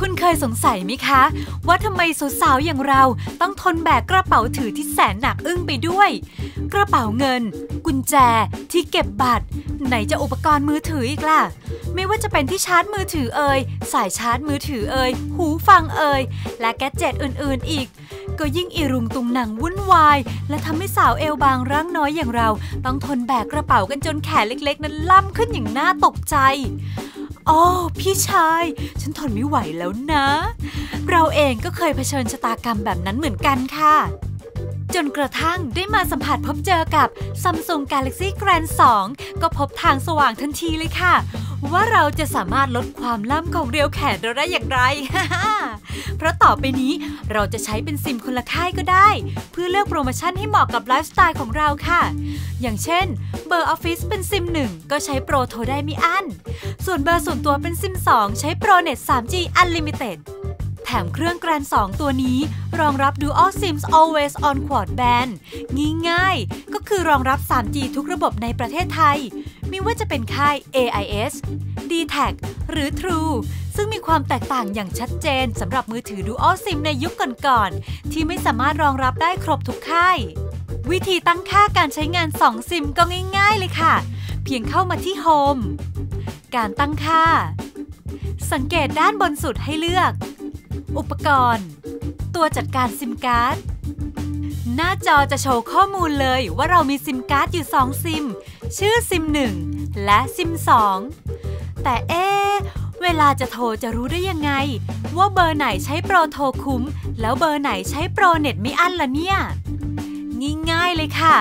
คุณเคยสงสัยไหมคะ ว่าทำไมสาวๆอย่างเราต้องทนแบกกระเป๋าถือที่แสนหนักอึ้งไปด้วย กระเป๋าเงิน กุญแจที่เก็บบัตร ไหนจะอุปกรณ์มือถืออีกล่ะ ไม่ว่าจะเป็นที่ชาร์จมือถือเอ่ยสายชาร์จมือถือเอ่ยหูฟังเอ่ยและแกดเจ็ตอื่นๆอีก ก็ยิ่งอีรุงตุงหนังวุ่นวาย และทำให้สาวเอวบางร่างน้อยอย่างเรา ต้องทนแบกกระเป๋ากันจนแขนเล็ก ๆ นั้นล่ำขึ้นอย่างน่าตกใจ อ๋อพี่ชาย ฉันทนไม่ไหวแล้วนะ เราเองก็เคยเผชิญชะตากรรมแบบนั้นเหมือนกันค่ะ จนกระทั่งได้มาสัมผัสพบเจอกับ Samsung Galaxy Grand 2 ก็พบทางสว่างทันทีเลยค่ะ ว่าเราจะสามารถลดความล่ำของเรียวแขนเราได้อย่างไร เพราะต่อไปนี้เราจะใช้เป็นซิมคนละค่ายก็ได้ เพื่อเลือกโปรโมชั่นให้เหมาะกับไลฟ์สไตล์ของเราค่ะ อย่างเช่น เบอร์ออฟฟิศเป็นซิม1ก็ใช้โปรโทรได้ไม่อั้น ส่วนเบอร์ส่วนตัวเป็นซิม 2 ใช้โปรเน็ต 3G Unlimited แถมเครื่องแกรน 2 ตัวนี้ รองรับ Dual SIMs Always on Quad Band ง่ายๆ ก็คือรองรับ 3G ทุกระบบในประเทศไทย ไม่ว่าจะเป็นค่าย AIS d t a c หรือ True ซึ่งมีความแตกต่างอย่างชัดเจนสำหรับมือถือ Dual SIM ในยุคก่อนๆ ที่ไม่สามารถรองรับได้ครบทุกค่าย วิธีตั้งค่าการใช้งาน 2 ซิมก็ง่ายๆเลยค่ะ เพียงเข้ามาที่ Home การตั้งค่า สังเกตด้านบนสุดให้เลือก อุปกรณ์ ตัวจัดการซิมการ์ด หน้าจอจะโชว์ข้อมูลเลยว่าเรามีซิมการ์ดอยู่ 2 ซิม ชื่อซิม 1 และซิม 2 แต่เอ๊ะเวลาจะโทรจะรู้ได้ยังไง ว่าเบอร์ไหนใช้โปรโทรคุ้ม แล้วเบอร์ไหนใช้โปรเน็ตไม่อั้นล่ะเนี่ย ง่ายๆเลยค่ะ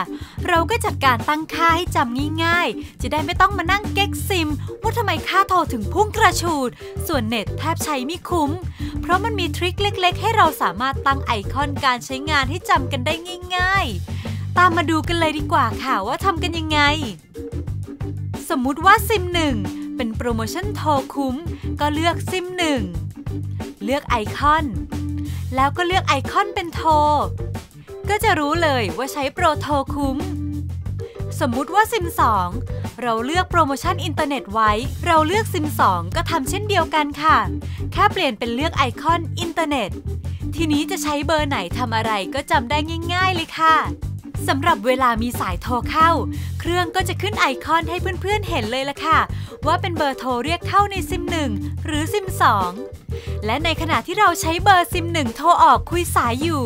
เราก็จัดการตั้งค่าให้จำง่ายๆ จะได้ไม่ต้องมานั่งเก๊กซิม ว่าทำไมค่าโทรถึงพุ่งกระฉูด ส่วนเน็ตแทบใช้ไม่คุ้ม เพราะมันมีทริคเล็กๆ ให้เราสามารถตั้งไอคอนการใช้งานให้จำกันได้ง่ายๆ ตามมาดูกันเลยดีกว่าค่ะว่าทำกันยังไง สมมุติว่าซิมหนึ่งเป็นโปรโมชั่นโทรคุ้ม ก็เลือกซิมหนึ่งเลือกไอคอน แล้วก็เลือกไอคอนเป็นโทร ก็จะรู้เลยว่าใช้โปรโทรคุ้ม สมมุติว่าซิม 2 เราเลือกโปรโมชั่นอินเทอร์เน็ตไว้ เราเลือกซิม 2 ก็ทำเช่นเดียวกันค่ะ แค่เปลี่ยนเป็นเลือกไอคอนอินเทอร์เน็ต ทีนี้จะใช้เบอร์ไหนทำอะไรก็จำได้ง่าย ๆ เลยค่ะสำหรับเวลามีสายโทรเข้า เครื่องก็จะขึ้นไอคอนให้เพื่อนๆเห็นเลยละค่ะ ว่าเป็นเบอร์โทรเรียกเข้าในซิม 1 หรือซิม 2 และในขณะที่เราใช้เบอร์ซิม 1 โทรออกคุยสายอยู่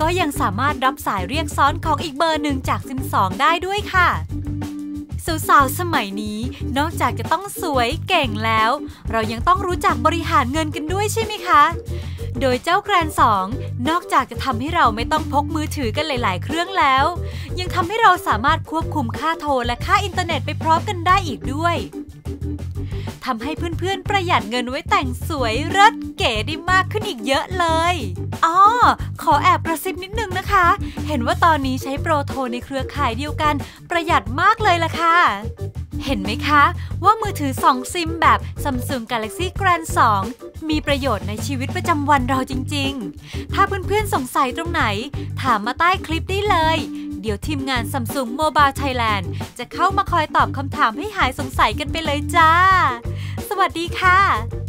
ก็ยังสามารถรับสายเรียกซ้อนของอีกเบอร์หนึ่งจากซิม2ได้ด้วยค่ะสาวๆสมัยนี้นอกจากจะต้องสวยเก่งแล้ว เรายังต้องรู้จักบริหารเงินกันด้วยใช่ไหมคะ โดยเจ้าแกรน2นอกจากจะทำให้เราไม่ต้องพกมือถือกันหลายๆ เครื่องแล้ว ยังทำให้เราสามารถควบคุมค่าโทรและค่าอินเทอร์เน็ตไปพร้อมกันได้อีกด้วย ทำให้เพื่อนๆ ประหยัดเงินไว้แต่งสวยเลิศเก๋ได้มากขึ้นอีกเยอะเลยอ๋อขอแอบกระซิบนิดนึงนะคะ เห็นว่าตอนนี้ใช้โปรโทรในเครือข่ายเดียวกัน ประหยัดมากเลยล่ะค่ะเห็นไหมคะ ว่ามือถือ 2 ซิมแบบ Samsung Galaxy Grand 2 มีประโยชน์ในชีวิตประจำวันเราจริงๆ ถ้าเพื่อนๆสงสัยตรงไหน ถามมาใต้คลิปได้เลย เดี๋ยวทีมงาน Samsung Mobile Thailand จะเข้ามาคอยตอบคำถามให้หายสงสัยกันไปเลยจ้า สวัสดีค่ะ